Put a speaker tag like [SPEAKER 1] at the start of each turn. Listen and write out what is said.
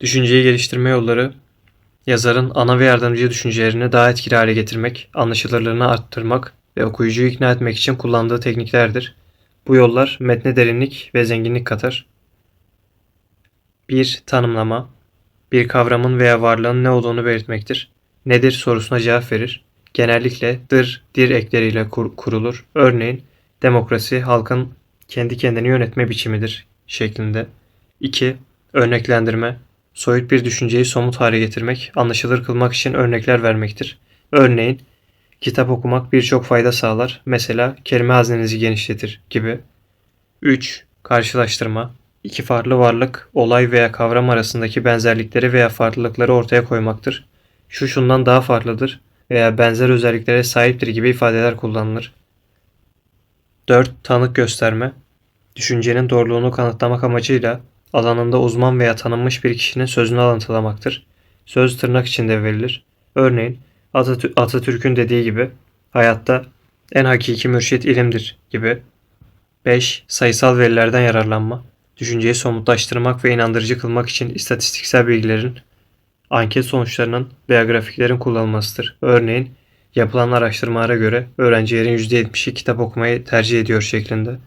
[SPEAKER 1] Düşünceyi geliştirme yolları yazarın ana ve yardımcı düşüncelerini daha etkili hale getirmek, anlaşılırlığını arttırmak ve okuyucuyu ikna etmek için kullandığı tekniklerdir. Bu yollar metne derinlik ve zenginlik katar. 1. Tanımlama Bir kavramın veya varlığın ne olduğunu belirtmektir. Nedir sorusuna cevap verir. Genellikle dır, dir ekleriyle kur- kurulur. Örneğin demokrasi halkın kendi kendini yönetme biçimidir şeklinde. 2. Örneklendirme soyut bir düşünceyi somut hale getirmek, anlaşılır kılmak için örnekler vermektir. Örneğin, kitap okumak birçok fayda sağlar. Mesela kelime haznenizi genişletir gibi. 3. Karşılaştırma. İki farklı varlık, olay veya kavram arasındaki benzerlikleri veya farklılıkları ortaya koymaktır. Şu şundan daha farklıdır veya benzer özelliklere sahiptir gibi ifadeler kullanılır. 4. Tanık gösterme. Düşüncenin doğruluğunu kanıtlamak amacıyla alanında uzman veya tanınmış bir kişinin sözünü alıntılamaktır. Söz tırnak içinde verilir. Örneğin Atatü- Atatürk'ün dediği gibi hayatta en hakiki mürşit ilimdir gibi. 5. Sayısal verilerden yararlanma. Düşünceyi somutlaştırmak ve inandırıcı kılmak için istatistiksel bilgilerin, anket sonuçlarının veya grafiklerin kullanılmasıdır. Örneğin yapılan araştırmalara göre öğrencilerin %70'i kitap okumayı tercih ediyor şeklinde.